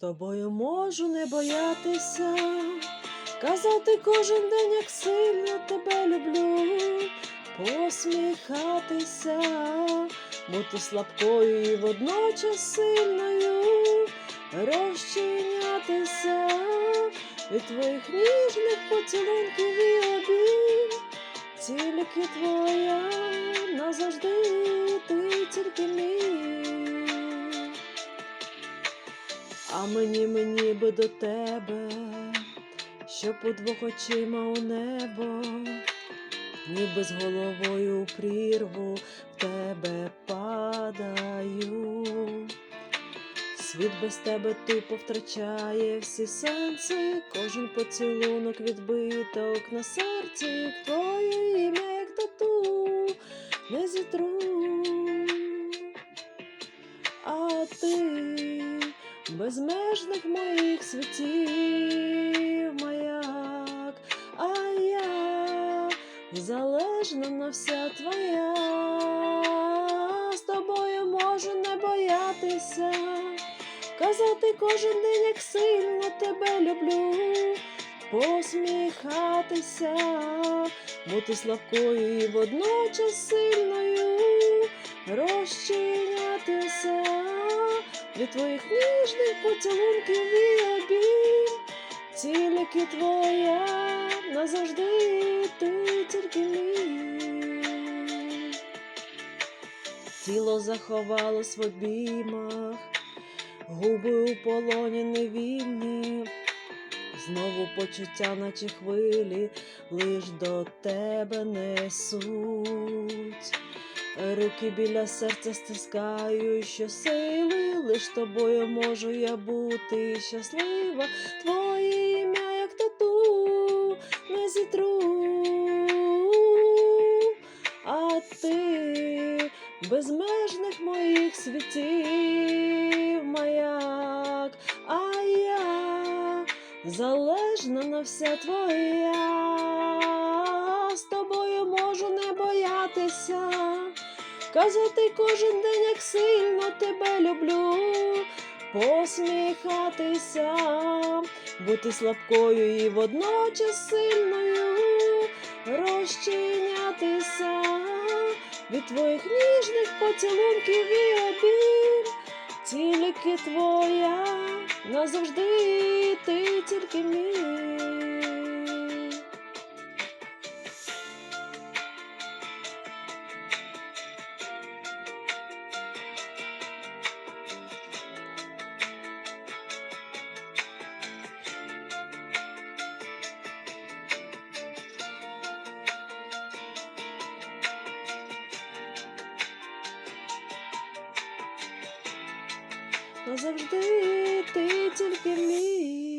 Тобою можу не боятися, казати кожен день, як сильно тебе люблю, посміхатися, бути слабкою і водночас сильною, розчинятися від твоїх ніжних поцілунків і обійм, тільки твоя назавжди, ти тільки мій. А мені, мені би до тебе, щоб у двох очима у небо, ніби з головою у прірву в тебе падаю. Світ без тебе тупо втрачає всі сенси, кожен поцілунок відбиток на серці, твоє ім'я, як тату, не зітру. А ти безмежних моїх світів маяк, а я залежна вся твоя, з тобою можу не боятися, казати кожен день, як сильно тебе люблю, посміхатися, бути слабкою і водночас сильною, розчинятися від твоїх ніжних поцілунків і обійм, тільки твоя назавжди, ти тільки мій. Тіло заховалось в обіймах, губи у полоні невільні, знову почуття, наче хвилі, лиш до тебе несуть. Руки біля серця стискаю щосили, лиш тобою можу я бути щаслива. Твоє ім'я, як тату, не зітру. А ти безмежних моїх світів маяк, а я залежна на вся твоя. З тобою можу не боятися, казати кожен день, як сильно тебе люблю, посміхатися, бути слабкою і водночас сильною, розчинятися від твоїх ніжних поцілунків і обійм, тільки твоя назавжди, ти тільки мій. Назавжди ти тільки мій.